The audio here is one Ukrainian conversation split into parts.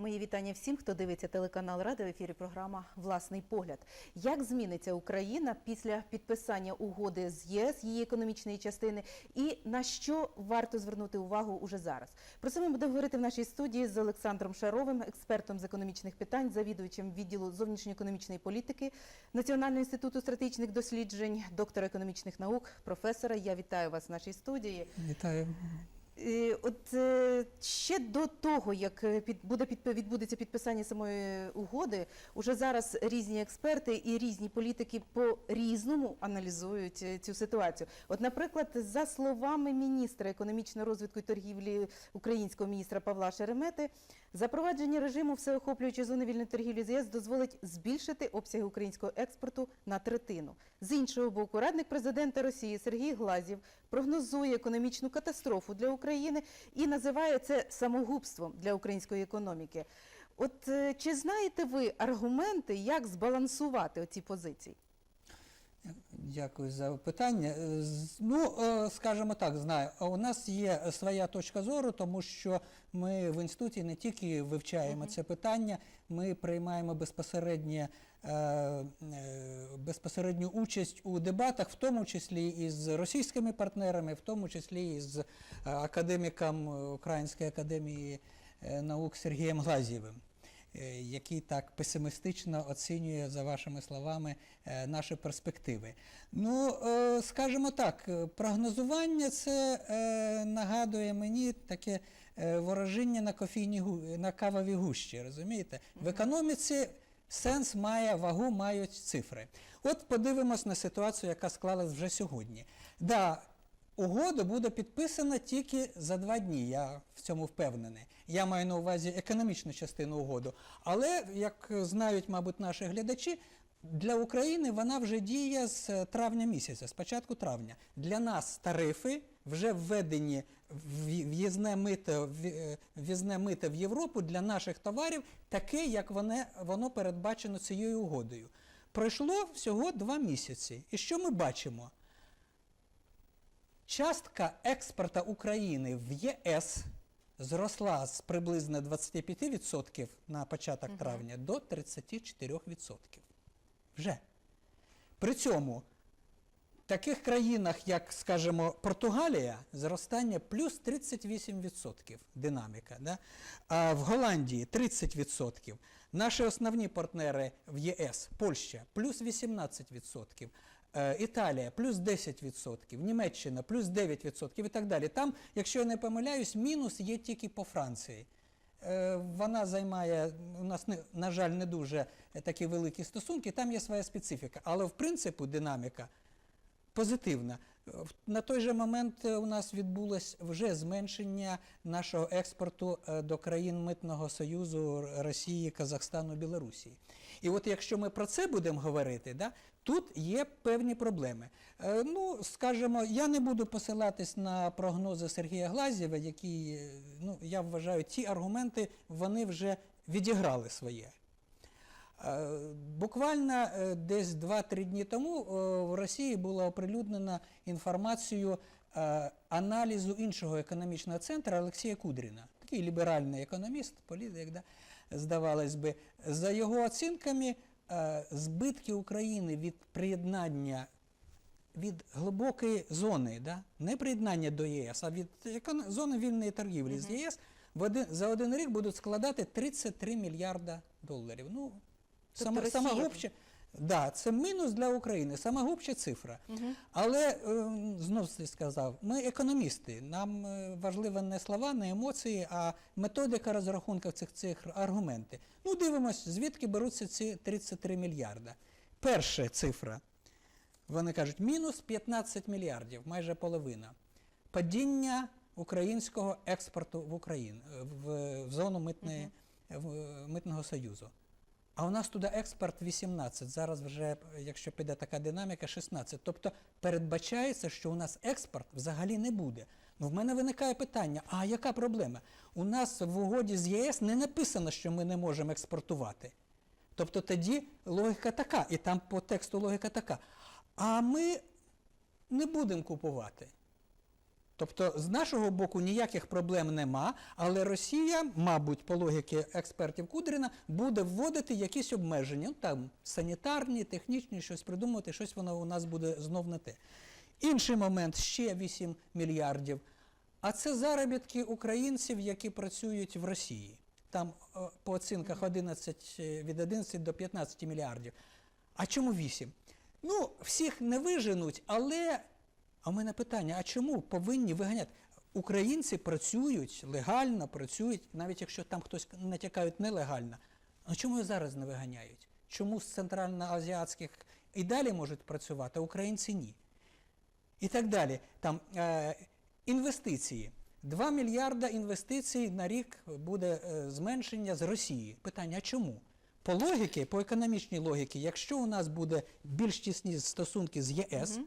Мої вітання всім, хто дивиться телеканал Ради в ефірі. Програма Власний погляд. Як зміниться Україна після підписання угоди з ЄС її економічної частини, і на що варто звернути увагу уже зараз? Про це ми будемо говорити в нашій студії з Олександром Шаровим, експертом з економічних питань, завідувачем відділу зовнішньоекономічної політики Національного інституту стратегічних досліджень, доктора економічних наук, професора. Я вітаю вас в нашій студії. Вітаю. Е, От е, ще до того, як е, під буде відбудеться підписання самої угоди, уже зараз різні експерти і різні політики по різному аналізують цю ситуацію. От, наприклад, за словами міністра економічного розвитку і торгівлі українського міністра Павла Шеремети, запровадження режиму всеохоплюючої зони вільної торгівлі з ЄС дозволить збільшити обсяги українського експорту на третину. З іншого боку, радник президента Росії Сергій Глазів прогнозує економічну катастрофу для України і називає це самогубством для української економіки. От е, чи знаєте ви аргументи, як збалансувати оці позиції? Дякую за питання. Е, Ну, е, скажімо так, знаю. У нас є своя точка зору, тому що ми в інституті не тільки вивчаємо це питання, ми приймаємо безпосередньо, е, безпосередню участь у дебатах, в тому числі із російськими партнерами, в тому числі із е, академіком Української академії наук Сергієм Глазєвим. Е, який так песимістично оцінює, за вашими словами, е, наші перспективи. Ну, е, скажімо так, прогнозування це нагадує мені таке ворожіння на кофійні на кавові гущі, розумієте? В економіці сенс має, вагу мають цифри. От подивимось на ситуацію, яка склалась вже сьогодні. Да, Угода буде підписана тільки за два дні. Я в цьому впевнений. Я маю на увазі економічну частину угоду. Але як знають, мабуть, наші глядачі, для України вона вже діє з е, травня місяця, з початку травня. Для нас тарифи вже введені в'їзне мито, е, в'їзне мито в Європу для наших товарів, таке, як воно, воно передбачено цією угодою. Пройшло всього два місяці. І що ми бачимо? Частка експорту України в ЄС зросла з приблизно 25% на початок травня до 34%. Вже. При цьому в таких країнах, як, скажімо, Португалія, зростання плюс 38% динаміка. Да? А в Голландії 30%. Наші основні партнери в ЄС, Польща, плюс 18%. Е, Італія плюс 10%, Німеччина плюс 9% і так далі. Там, якщо я не помиляюсь, мінус є тільки по Франції. Е, Вона займає, у нас, на жаль, не дуже такі великі стосунки, там є своя специфіка. Але в принципі динаміка позитивна. Е, На той же момент е, у нас відбулось вже зменшення нашого експорту е, до країн Митного Союзу Росії, Казахстану, Білорусі. І от якщо ми про це будемо говорити, да, тут є певні проблеми. Ну, скажімо, я не буду посилатись на прогнози Сергія Глазєва, які, ну, я вважаю, ті аргументи вони вже відіграли своє. Буквально е, десь 2-3 дні тому е, в Росії була оприлюднена інформацію е, аналізу іншого економічного центру Олексія Кудріна, такий ліберальний економіст, політик, да, здавалось би. За його оцінками, збитки України від приєднання від глибокої зони, да? не приєднання до ЄС, а від зони вільної торгівлі з ЄС в один, за один рік будуть складати 33 мільярда доларів. Ну, сама, Росія- самогубча, да, це мінус для України, самогубча цифра. Але е, знов сказав, ми економісти. Нам е, важливо не слова, не емоції, а методика розрахунків цих цих аргументи. Ну, дивимось, звідки беруться ці 33 мільярда. Перша цифра. Вони кажуть, мінус 15 мільярдів, майже половина. Падіння українського експорту в Україну в, в зону митної, в, митного союзу. А у нас туди експорт 18, зараз вже, якщо піде така динаміка, 16. Тобто передбачається, що у нас експорт взагалі не буде. Ну, в мене виникає питання: а яка проблема? У нас в угоді з ЄС не написано, що ми не можемо експортувати. Тобто тоді логіка така, і там по тексту логіка така. А ми не будемо купувати. Тобто, з нашого боку ніяких проблем нема, але Росія, мабуть, по логіки експертів Кудріна, буде вводити якісь обмеження, ну, там санітарні, технічні, щось придумувати, щось воно у нас буде знов не те. Інший момент ще 8 мільярдів. А це заробітки українців, які працюють в Росії. Там е, по оцінках 11, е, від 11 до 15 мільярдів. А чому 8? Ну, всіх не виженуть, але. А в мене питання: а чому повинні виганяти? Українці працюють легально, працюють, навіть якщо там хтось натякають нелегально. А чому зараз не виганяють? Чому з центральноазіатських і далі можуть працювати, а українці ні? І так далі. Там е, інвестиції. 2 мільярда інвестицій на рік буде е, зменшення з Росії. Питання, а чому? По логіки, по економічній логіці, якщо у нас буде більш тісні стосунки з ЄС,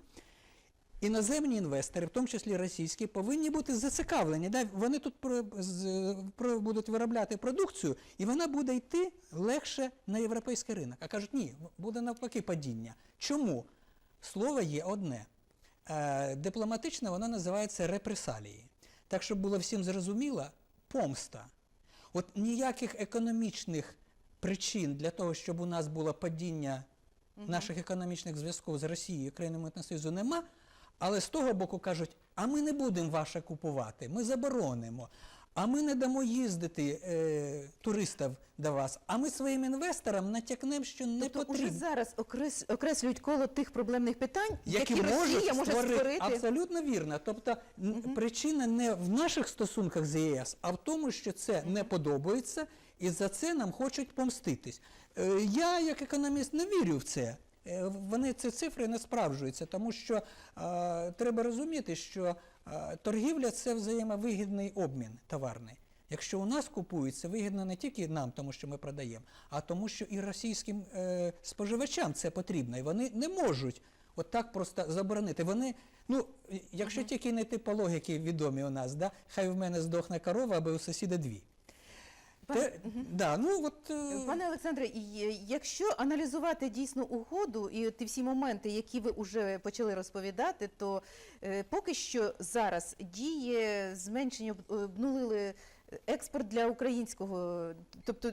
іноземні інвестори, в тому числі російські, повинні бути зацікавлені. Да? Вони тут про, про, будуть виробляти продукцію, і вона буде йти легше на європейський ринок. А кажуть, ні, буде навпаки падіння. Чому? Слово є одне. Е, дипломатично воно називається репресалії. Так, щоб було всім зрозуміло, помста. От ніяких економічних причин для того, щоб у нас було падіння наших економічних зв'язків з Росією і країнами Союзу нема. Але з того боку кажуть, а ми не будемо ваше купувати, ми заборонимо, а ми не дамо їздити е, туристів до вас, а ми своїм інвесторам натякнемо, що не тобто потрібно. уже зараз окрес, окреслюють коло тих проблемних питань, які, які, Росія може створити. Абсолютно вірно. Тобто н- причина не в наших стосунках з ЄС, а в тому, що це не подобається, і за це нам хочуть помститись. Е, Я, як економіст, не вірю в це. Е, Вони ці цифри не справджуються, тому що треба розуміти, що торгівля це взаємовигідний обмін товарний. Якщо у нас купують, це вигідно не тільки нам, тому що ми продаємо, а тому, що і російським е, споживачам це потрібно. І вони не можуть от так просто заборонити. Вони, ну, якщо тільки не йти по логіки відомі у нас, да, хай в мене здохне корова, аби у сусіда дві. Пане- Те, да, ну, от, е, Пане Олександре, якщо аналізувати дійсно угоду і ті всі моменти, які ви вже почали розповідати, то е, поки що зараз діє зменшення об- обнулили експорт для українського, тобто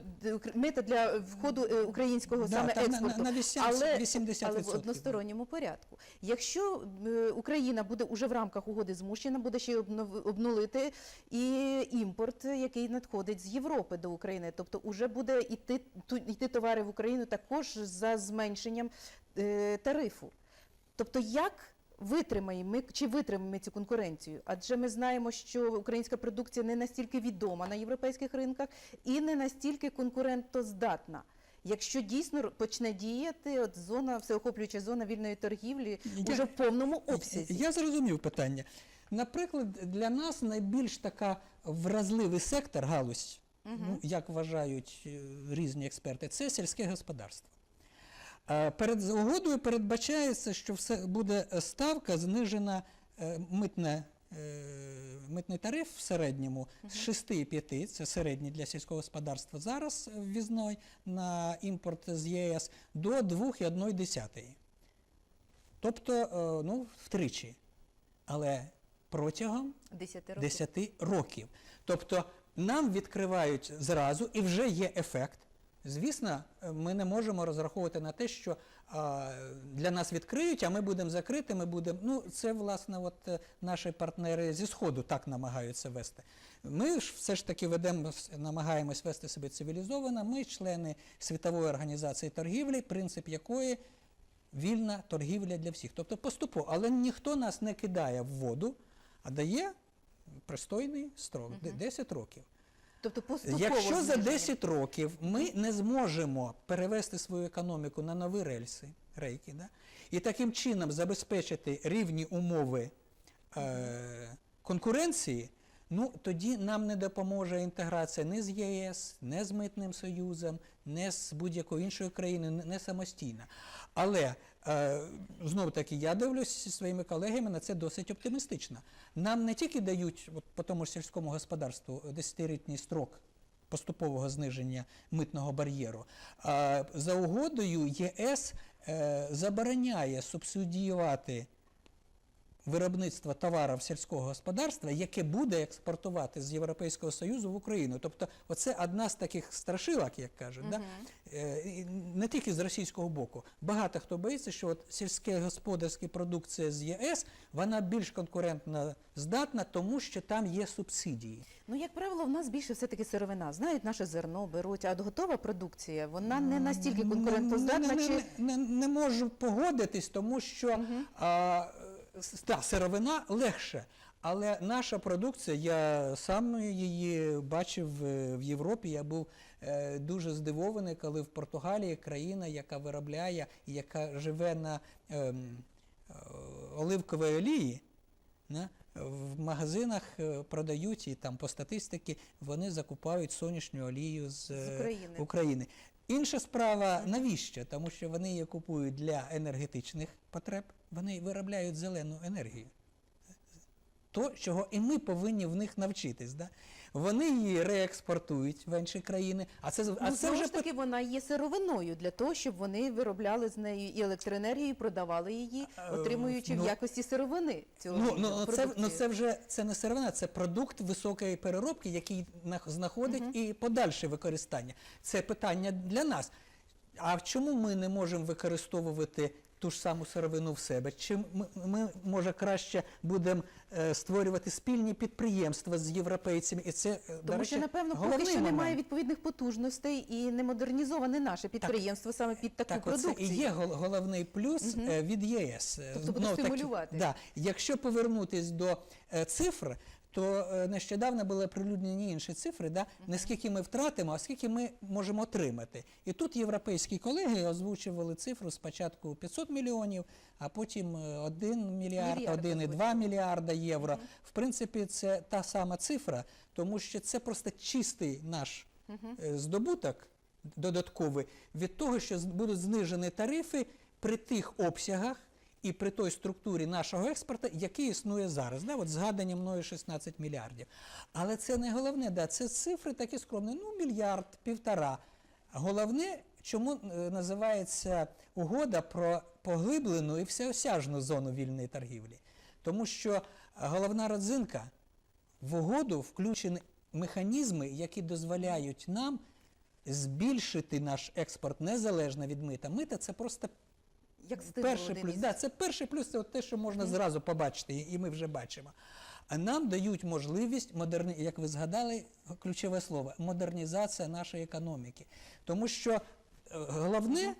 мета для входу е, українського Да, саме там на- експорту, на 80%, але, 80%, але в односторонньому порядку. Якщо е, Україна буде уже в рамках угоди змушена, буде ще обнов- обнулити і імпорт, який надходить з Європи до України, тобто уже буде йти, йти товари в Україну також за зменшенням е, тарифу. Тобто, як витримаємо ми чи витримаємо ми цю конкуренцію? Адже ми знаємо, що українська продукція не настільки відома на європейських ринках і не настільки конкурентоздатна. Якщо дійсно почне діяти от зона, всеохоплююча зона вільної торгівлі Я- уже в повному обсязі. Я зрозумів питання. Наприклад, для нас найбільш така вразливий сектор, галузь, ну, як вважають е, різні експерти, це сільське господарство. Е, Перед угодою передбачається, що все буде е, ставка знижена е, митне, митний тариф в середньому з 6,5, це середній для сільського господарства зараз ввізной на імпорт з ЄС, до 2,1. Тобто, ну, втричі. Але протягом Десяти років. 10 років. Тобто нам відкривають зразу і вже є ефект. Звісно, ми не можемо розраховувати на те, що а, для нас відкриють, а ми будемо закриті, ми будемо. Ну, це, власне, от е, наші партнери зі Сходу так намагаються вести. Ми ж все ж таки ведемо, намагаємось вести себе цивілізовано. Ми члени Світової організації торгівлі, принцип якої вільна торгівля для всіх. Тобто поступово, але ніхто нас не кидає в воду, а дає пристойний строк де- 10 років. Тобто поступово Якщо за зниження. 10 років ми не зможемо перевести свою економіку на нові рельси, рейки, да? і таким чином забезпечити рівні умови е, конкуренції, ну тоді нам не допоможе інтеграція ні з ЄС, не з Митним Союзом, не з будь-якою іншою країною, не- не самостійно. Але знову таки я дивлюся зі своїми колегами на це досить оптимістично. Нам не тільки дають от, по тому ж сільському господарству 10-літній строк поступового зниження митного бар'єру. А за угодою ЄС е, забороняє субсидіювати виробництва товарів сільського господарства, яке буде експортувати з Європейського Союзу в Україну. Тобто, оце одна з таких страшилок, як кажуть, да? Е, не тільки з російського боку. Багато хто боїться, що от сільське господарська продукція з ЄС вона більш конкурентно здатна, тому що там є субсидії. Ну, як правило, в нас більше все-таки сировина. Знають, наше зерно беруть, а готова продукція, вона не настільки конкурентоздатна. Не, не, Чи... не, не, не можу погодитись, тому що а, с- та, сировина легше. Але наша продукція, я сам її бачив е, в Європі. Я був е, дуже здивований, коли в Португалії країна, яка виробляє яка живе на ем, е, оливковій олії, в магазинах продають і там по статистиці вони закупають сонячну олію з, З України. України. Інша справа, навіщо? Тому що вони її купують для енергетичних потреб, вони виробляють зелену енергію. То, чого і ми повинні в них навчитись. Да? Вони її реекспортують в інші країни, а це, а Ну, це вже ж таки, вона є сировиною для того, щоб вони виробляли з нею і електроенергію, і продавали її, Е, отримуючи ну, в якості сировини цього Ну, ну, ну, це, ну це вже це не сировина, це продукт високої переробки, який нах- знаходить і подальше використання. Це питання для нас. А чому ми не можемо використовувати ту ж саму сировину в себе? Чи ми, ми може краще будемо е, створювати спільні підприємства з європейцями? І це е, до Тому речі, що, напевно, поки що момент. немає відповідних потужностей і не модернізоване наше підприємство саме під таку Так, продукцію. і є гол- головний плюс е, від ЄС. Тобто буде стимулювати. Да. Якщо повернутись до е, цифр, то е, нещодавно були оприлюднені інші цифри, да? не скільки ми втратимо, а скільки ми можемо отримати. І тут європейські колеги озвучували цифру спочатку 500 мільйонів, а потім е, 1 мільярд, Мільярд 1,2 мільярда євро. В принципі, це та сама цифра, тому що це просто чистий наш е, здобуток додатковий від того, що будуть знижені тарифи при тих обсягах і при той структурі нашого експорту, який існує зараз. Да? От згадані мною 16 мільярдів. Але це не головне, да? це цифри такі скромні, ну мільярд, півтора. Головне, чому е, називається угода про поглиблену і всеосяжну зону вільної торгівлі? Тому що головна родзинка в угоду включені механізми, які дозволяють нам збільшити наш експорт незалежно від мита. Мита це просто Як перший плюс. Да, це перший плюс, це от те, що можна зразу побачити, і- ми вже бачимо. А нам дають можливість модерні, як ви згадали, ключове слово модернізація нашої економіки. Тому що е, головне,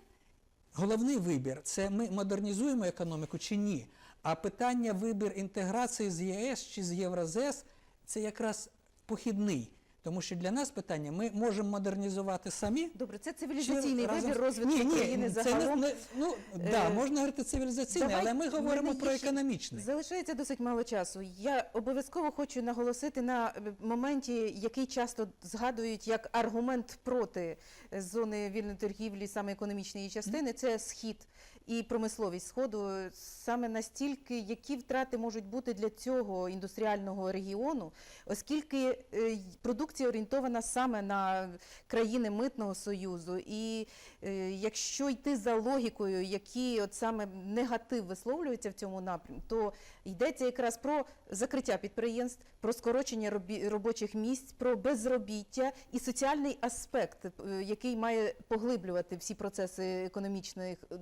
головний вибір це ми модернізуємо економіку чи ні. А питання вибір інтеграції з ЄС чи з Євразес це якраз похідний. Тому що для нас питання ми можемо модернізувати самі. Добре, це цивілізаційний разом вибір розвитку ні, ні, країни це загалом. Не, не, ну, да, Е, можна говорити цивілізаційний, Давай, але ми говоримо про економічний. Залишається досить мало часу. Я обов'язково хочу наголосити на е, моменті, який часто згадують як аргумент проти е, зони вільної торгівлі, саме економічної частини, це схід і промисловість сходу. Саме настільки, які втрати можуть бути для цього індустріального регіону, оскільки е, продукція орієнтована саме на країни митного союзу, і е, якщо йти за логікою, які от саме негатив висловлюється в цьому напрямку, то йдеться якраз про закриття підприємств, про скорочення робочих місць, про безробіття і соціальний аспект, е, який має поглиблювати всі процеси економічної е,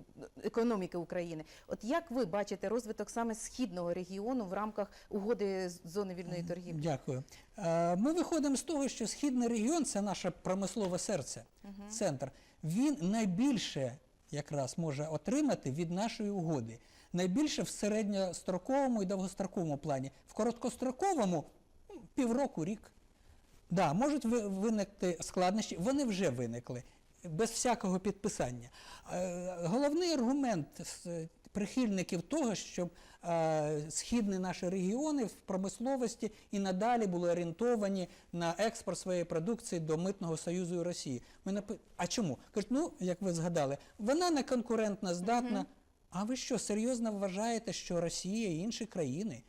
економіки України. От як ви бачите розвиток саме східного регіону в рамках угоди з зони вільної торгівлі? Дякую. Е, Ми виходимо з того, що східний регіон це наше промислове серце, центр. Він найбільше якраз може отримати від нашої угоди. Найбільше в середньостроковому і довгостроковому плані. В короткостроковому ну, півроку, рік. Да, можуть ви- виникти складнощі, вони вже виникли без всякого підписання. Е, Головний аргумент прихильників того, щоб е, східні наші регіони в промисловості і надалі були орієнтовані на експорт своєї продукції до Митного Союзу і Росії. Ми напи- А чому? Кажуть, ну, як ви згадали, вона не конкурентна здатна. А ви що, серйозно вважаєте, що Росія і інші країни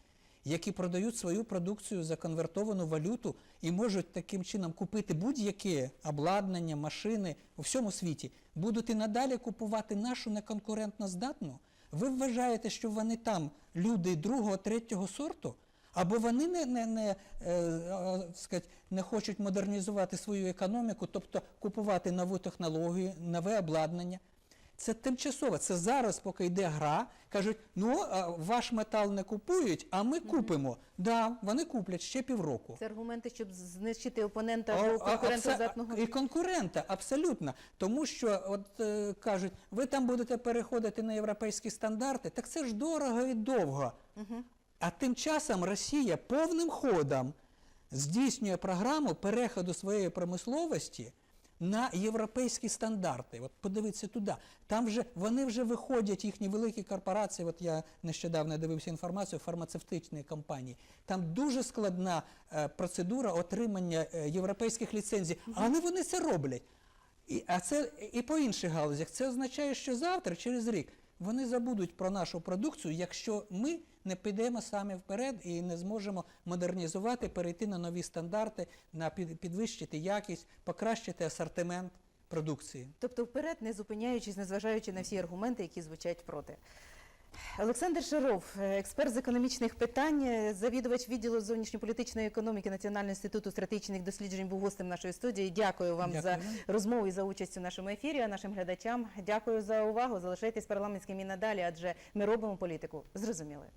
які продають свою продукцію за конвертовану валюту і можуть таким чином купити будь-яке обладнання, машини у всьому світі, будуть і надалі купувати нашу неконкурентно здатну, Ви вважаєте, що вони там люди другого, третього сорту? Або вони не, не, не, е, е, сказать, не хочуть модернізувати свою економіку, тобто купувати нову технологію, нове обладнання. Це тимчасово. Це зараз, поки йде гра, кажуть, ну ваш метал не купують, а ми купимо. Да, вони куплять ще півроку. Це аргументи, щоб знищити опонента А- конкурента здатного. І конкурента, абсолютно. Тому що от е, кажуть, ви там будете переходити на європейські стандарти, так це ж дорого і довго. А тим часом Росія повним ходом здійснює програму переходу своєї промисловості на європейські стандарти. От подивіться туди. Там вже вони вже виходять, їхні великі корпорації. От я нещодавно дивився інформацію фармацевтичної компанії. Там дуже складна е, процедура отримання е, європейських ліцензій, але вони це роблять. І, а це і по інших галузях. Це означає, що завтра, через рік, вони забудуть про нашу продукцію, якщо ми не підемо самі вперед і не зможемо модернізувати, перейти на нові стандарти, на під- підвищити якість, покращити асортимент продукції. Тобто вперед, не зупиняючись, незважаючи на всі аргументи, які звучать проти. Олександр Шаров, експерт з економічних питань, завідувач відділу зовнішньополітичної економіки Національного інституту стратегічних досліджень, був гостем нашої студії. Дякую вам Дякую за розмову і за участь у нашому ефірі. А нашим глядачам дякую за увагу. Залишайтесь парламентським і надалі, адже ми робимо політику зрозумілою.